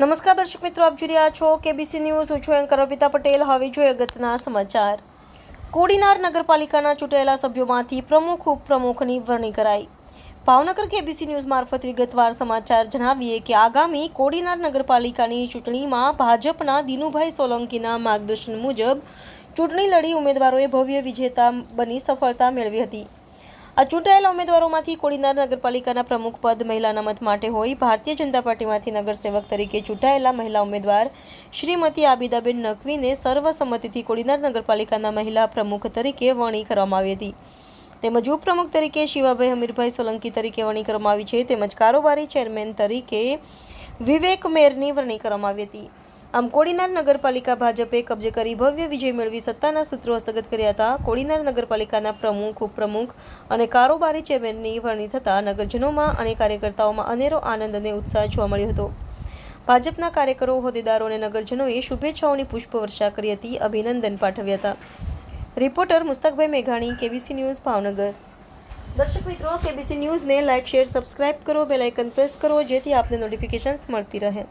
નમસ્કાર દર્શક મિત્રો, આપ જોઈ રહ્યા છો કેબીસી ન્યૂઝ હું છું એન્કર અર્પિતા પટેલ. હવે જોઈએ અગત્યના સમાચાર. કોડીનાર નગરપાલિકાના ચૂંટાયેલા સભ્યોમાંથી પ્રમુખ, ઉપપ્રમુખની વરણી કરાઈ. ભાવનગર કેબીસી ન્યૂઝ મારફત વિગતવાર સમાચાર જણાવીએ કે આગામી કોડીનાર નગરપાલિકાની ચૂંટણીમાં ભાજપના દિનુભાઈ સોલંકીના માર્ગદર્શન મુજબ ચૂંટણી લડી ઉમેદવારોએ ભવ્ય વિજેતા બની સફળતા મેળવી હતી. આ ચૂંટાયેલા ઉમેદવારોમાંથી કોડીનાર નગરપાલિકાના પ્રમુખ પદ મહિલાના મત માટે હોય, ભારતીય જનતા પાર્ટીમાંથી નગરસેવક તરીકે ચૂંટાયેલા મહિલા ઉમેદવાર શ્રીમતી આબિદાબેન નકવીને સર્વસંમતિથી કોડીનાર નગરપાલિકાના મહિલા પ્રમુખ તરીકે વરણી કરવામાં આવી હતી. તેમજ ઉપપ્રમુખ તરીકે શિવાભાઈ હમીરભાઈ સોલંકી તરીકે વરણી કરવામાં આવી છે. તેમજ કારોબારી ચેરમેન તરીકે વિવેક મેરની વરણી કરવામાં આવી હતી. આમ કોડીનાર નગરપાલિકા ભાજપે કબજે કરી ભવ્ય વિજય મેળવી સત્તાના સૂત્રો હસ્તગત કર્યા હતા. કોડીનાર નગરપાલિકાના પ્રમુખ, ઉપપ્રમુખ અને કારોબારી ચેરમેનની વરણી થતાં નગરજનોમાં અને કાર્યકર્તાઓમાં અનેરો આનંદ અને ઉત્સાહ જોવા મળ્યો હતો. ભાજપના કાર્યકરો, હોદ્દેદારો અને નગરજનોએ શુભેચ્છાઓની પુષ્પવર્ષા કરી હતી. અભિનંદન પાઠવ્યા હતા. રિપોર્ટર મુસ્તકભાઈ મેઘાણી, કેબીસી ન્યૂઝ, ભાવનગર. દર્શક મિત્રો કેબીસી ન્યૂઝને લાઇક શેર સબસ્ક્રાઇબ કરો બેલ આઇકન પ્રેસ કરો જેથી આપને નોટિફિકેશન્સ મળતી રહે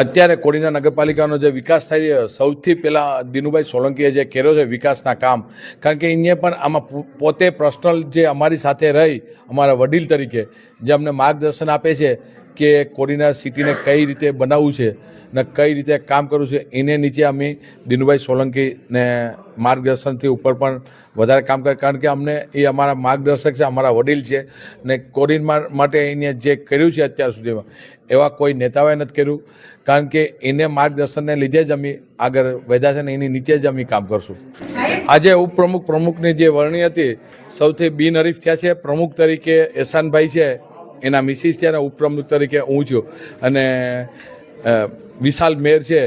અત્યારે કોડીના નગરપાલિકાનો જે વિકાસ થઈ રહ્યો, સૌથી પહેલાં દિનુભાઈ સોલંકીએ જે કર્યો છે વિકાસના કામ, કારણ કે અહીંયા પણ આમાં પોતે પર્સનલ જે અમારી સાથે રહી, અમારા વડીલ તરીકે, જે અમને માર્ગદર્શન આપે છે કે કોડીના સિટીને કઈ રીતે બનાવવું છે ને કઈ રીતે કામ કરવું છે, એને નીચે અમે દિનુભાઈ સોલંકીને માર્ગદર્શનથી ઉપર પણ વધારે કામ કરે કારણ કે અમને એ અમારા માર્ગદર્શક છે, અમારા વડીલ છે ને કોરિન માટે એને જે કર્યું છે અત્યાર સુધીમાં, એવા કોઈ નેતાઓએ નથી કર્યું. કારણ કે એને માર્ગદર્શનને લીધે જ અમે આગળ વધ્યા છે ને એની નીચે જ અમે કામ કરશું. આજે ઉપપ્રમુખ પ્રમુખની જે વરણી હતી, સૌથી બિનહરીફ થયા છે. પ્રમુખ તરીકે એહસાનભાઈ છે એના મિસિસ ત્યારે ઉપપ્રમુખ તરીકે હું છું અને વિશાલ મેર છે